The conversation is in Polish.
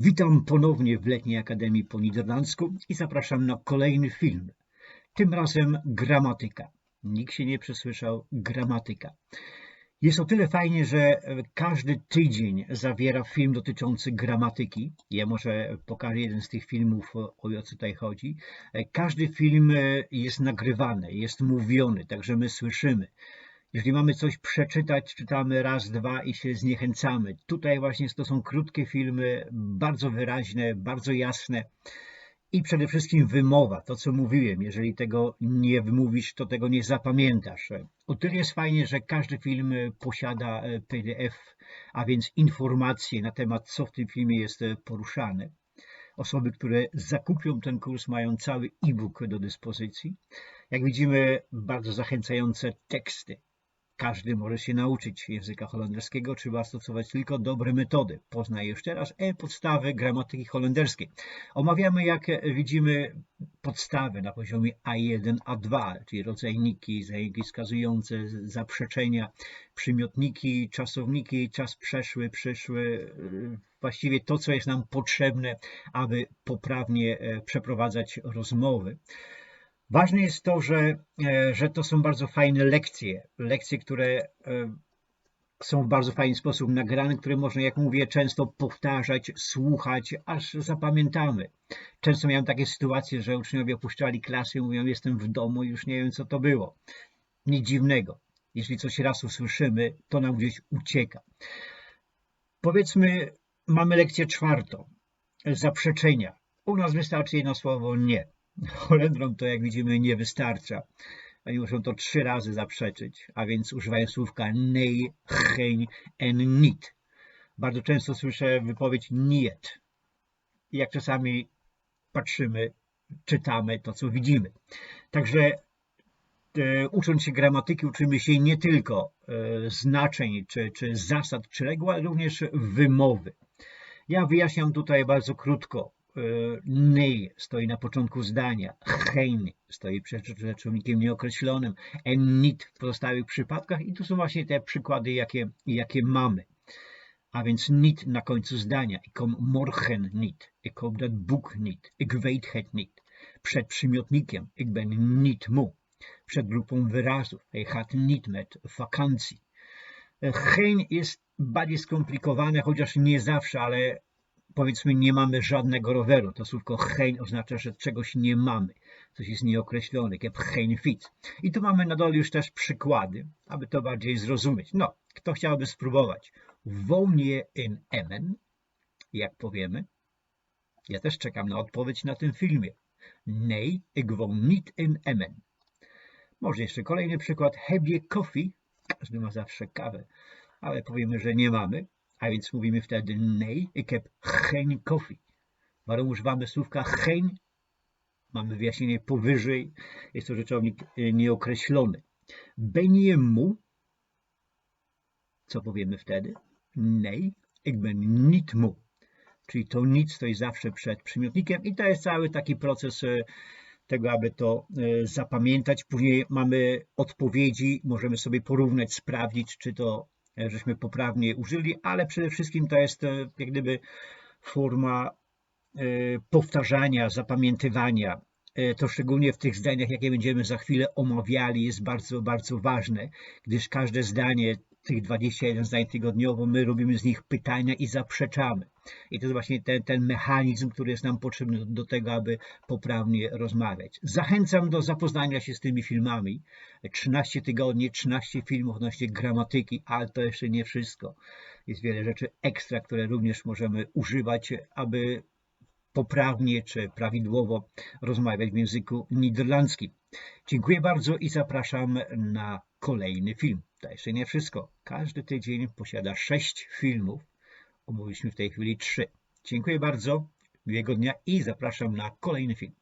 Witam ponownie w Letniej Akademii po niderlandzku i zapraszam na kolejny film. Tym razem gramatyka. Nikt się nie przesłyszał, gramatyka. Jest o tyle fajnie, że każdy tydzień zawiera film dotyczący gramatyki. Ja może pokażę jeden z tych filmów, o co tutaj chodzi. Każdy film jest nagrywany, jest mówiony, także my słyszymy. Jeżeli mamy coś przeczytać, czytamy raz, dwa i się zniechęcamy. Tutaj właśnie to są krótkie filmy, bardzo wyraźne, bardzo jasne i przede wszystkim wymowa, to co mówiłem. Jeżeli tego nie wymówisz, to tego nie zapamiętasz. O tyle jest fajnie, że każdy film posiada PDF, a więc informacje na temat, co w tym filmie jest poruszane. Osoby, które zakupią ten kurs, mają cały e-book do dyspozycji. Jak widzimy, bardzo zachęcające teksty. Każdy może się nauczyć języka holenderskiego, trzeba stosować tylko dobre metody. Poznaj już teraz e podstawy gramatyki holenderskiej. Omawiamy, jak widzimy, podstawy na poziomie A1, A2, czyli rodzajniki, zajęki wskazujące, zaprzeczenia, przymiotniki, czasowniki, czas przeszły, przyszły, właściwie to, co jest nam potrzebne, aby poprawnie przeprowadzać rozmowy. Ważne jest to, że, że to są bardzo fajne lekcje, lekcje, które są w bardzo fajny sposób nagrane, które można, jak mówię, często powtarzać, słuchać, aż zapamiętamy. Często miałem takie sytuacje, że uczniowie opuszczali klasy i mówią, jestem w domu i już nie wiem, co to było. Nic dziwnego. Jeśli coś raz usłyszymy, to nam gdzieś ucieka. Powiedzmy, mamy lekcję czwartą. Zaprzeczenia. U nas wystarczy jedno słowo nie. Holendrom to, jak widzimy, nie wystarcza. Oni muszą to trzy razy zaprzeczyć, a więc używają słówka nej, geen en niet. Bardzo często słyszę wypowiedź niet. Jak czasami patrzymy, czytamy to, co widzimy. Także e, ucząc się gramatyki, uczymy się nie tylko e, znaczeń, czy, czy zasad, czy reguł, ale również wymowy. Ja wyjaśniam tutaj bardzo krótko nej stoi na początku zdania, hein stoi przed rzeczownikiem nieokreślonym, en niet w pozostałych przypadkach i tu są właśnie te przykłady, jakie, jakie mamy. A więc niet na końcu zdania. Ik kom morgen niet. Ik dat boek niet. Ik weet het niet. Przed przymiotnikiem. Ik ben niet moe. Przed grupą wyrazów. Hij gaat niet met vakantie. Geen jest bardziej skomplikowane, chociaż nie zawsze, ale powiedzmy nie mamy żadnego roweru. To słówko geen oznacza, że czegoś nie mamy. Coś jest nieokreślone. Heb geen fiets. I tu mamy na dole już też przykłady, aby to bardziej zrozumieć. No, kto chciałby spróbować? Woon je in Emmen? Jak powiemy? Ja też czekam na odpowiedź na tym filmie. Nee, ik woon niet in Emmen. Może jeszcze kolejny przykład. Heb je koffie? Każdy ma zawsze kawę, ale powiemy, że nie mamy. A więc mówimy wtedy nee, ik heb geen koffie. Warum używamy słówka geen? Mamy wyjaśnienie powyżej. Jest to rzeczownik nieokreślony. Ben je moe? Co powiemy wtedy? Nee, ik ben niet moe. Czyli to nic stoi zawsze przed przymiotnikiem i to jest cały taki proces tego, aby to zapamiętać. Później mamy odpowiedzi, możemy sobie porównać, sprawdzić, czy to żeśmy poprawnie użyli, ale przede wszystkim to jest jak gdyby forma powtarzania, zapamiętywania. To szczególnie w tych zdaniach, jakie będziemy za chwilę omawiali, jest bardzo, bardzo ważne, gdyż każde zdanie, tych 21 zdań tygodniowo, my robimy z nich pytania i zaprzeczamy. I to jest właśnie ten, ten mechanizm, który jest nam potrzebny do, do tego, aby poprawnie rozmawiać. Zachęcam do zapoznania się z tymi filmami. 13 tygodni, 13 filmów odnośnie gramatyki, ale to jeszcze nie wszystko. Jest wiele rzeczy ekstra, które również możemy używać, aby poprawnie czy prawidłowo rozmawiać w języku niderlandzkim. Dziękuję bardzo i zapraszam na kolejny film. To jeszcze nie wszystko. Każdy tydzień posiada 6 filmów. Omówiliśmy w tej chwili 3. Dziękuję bardzo, miłego dnia i zapraszam na kolejny film.